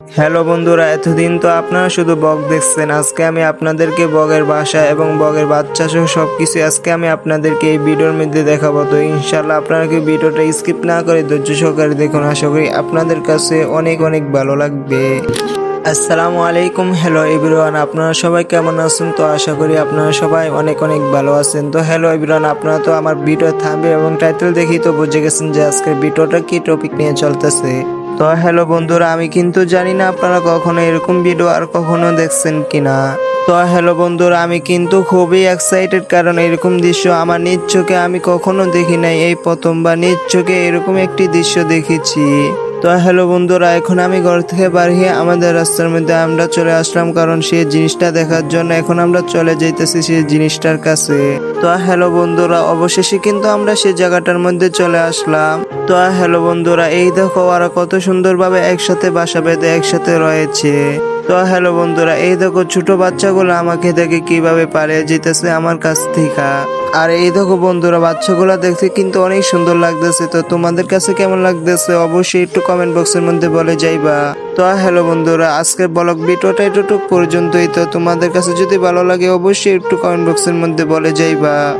Hello বন্ধুরা, এতদিন তো আপনারা শুধু বগ দেখছেন। আজকে আমি আপনাদেরকে বগের বাসা এবং বগের বাচ্চা সহ সবকিছু আজকে আমি আপনাদেরকে এই ভিডিওর মধ্যে দেখাবো। তো ইনশাল্লাহ আপনারা কি ভিডিওটা স্কিপ না করে ধৈর্য সহকারে দেখুন। আশা করি আপনাদের কাছে অনেক অনেক ভালো লাগবে। আসসালামু আলাইকুম, হ্যালো এভরিওয়ান, আপনারা সবাই কেমন আছেন? তো আশা করি আপনারা সবাই অনেক অনেক ভালো আছেন। তো হ্যালো এভরিওয়ান, আপনারা তো আমার ভিডিও থামবে এবং টাইটেল দেখেই তো বুঝে গেছেন যে আজকের ভিডিওটা কি টপিক নিয়ে চলতেছে। তো হ্যালো বন্ধুরা, আমি কিন্তু জানি না আপনারা কখনো এরকম ভিডিও আর কখনো দেখছেন কিনা। তো হ্যালো বন্ধুরা, আমি কিন্তু খুবই এক্সাইটেড কারণ এরকম দৃশ্য আমার নিজ চোখে আমি কখনো দেখি নাই। এই প্রথমবার নিজ চোখে এরকম একটি দৃশ্য দেখেছি। তো হ্যালো বন্ধুরা, এখন আমি ঘর থেকে বাড়িয়ে আমাদের রাস্তার মধ্যে আমরা চলে আসলাম কারণ সেই জিনিসটা দেখার জন্য এখন আমরা চলে যাইতেছি সেই জিনিসটার কাছে। তো হ্যালো বন্ধুরা, অবশেষে কিন্তু আমরা সেই জায়গাটার মধ্যে চলে আসলাম। তো, হ্যালো বন্ধুরা, এই দেখো ওরা কত সুন্দরভাবে একসাথে বাসা বেঁধে একসাথে রয়েছে। তো, হ্যালো বন্ধুরা, এই দেখো ছোট বাচ্চাগুলো আমাকে দেখে কীভাবে পালিয়ে যেতেছে আমার কাছ থেকে। আর এই দেখো বন্ধুরা, বাচ্চাগুলো দেখতে কিন্তু অনেক সুন্দর লাগতেছে। তো, তোমাদের কাছে কেমন লাগতেছে অবশ্যই একটু কমেন্ট বক্সের মধ্যে বলে যাইবা। তো, হ্যালো বন্ধুরা, আজকের ব্লগ ভিডিওটা এতটুকু পর্যন্তই। তো, তোমাদের কাছে যদি ভালো লাগে অবশ্যই একটু কমেন্ট বক্সের মধ্যে বলে যাইবা।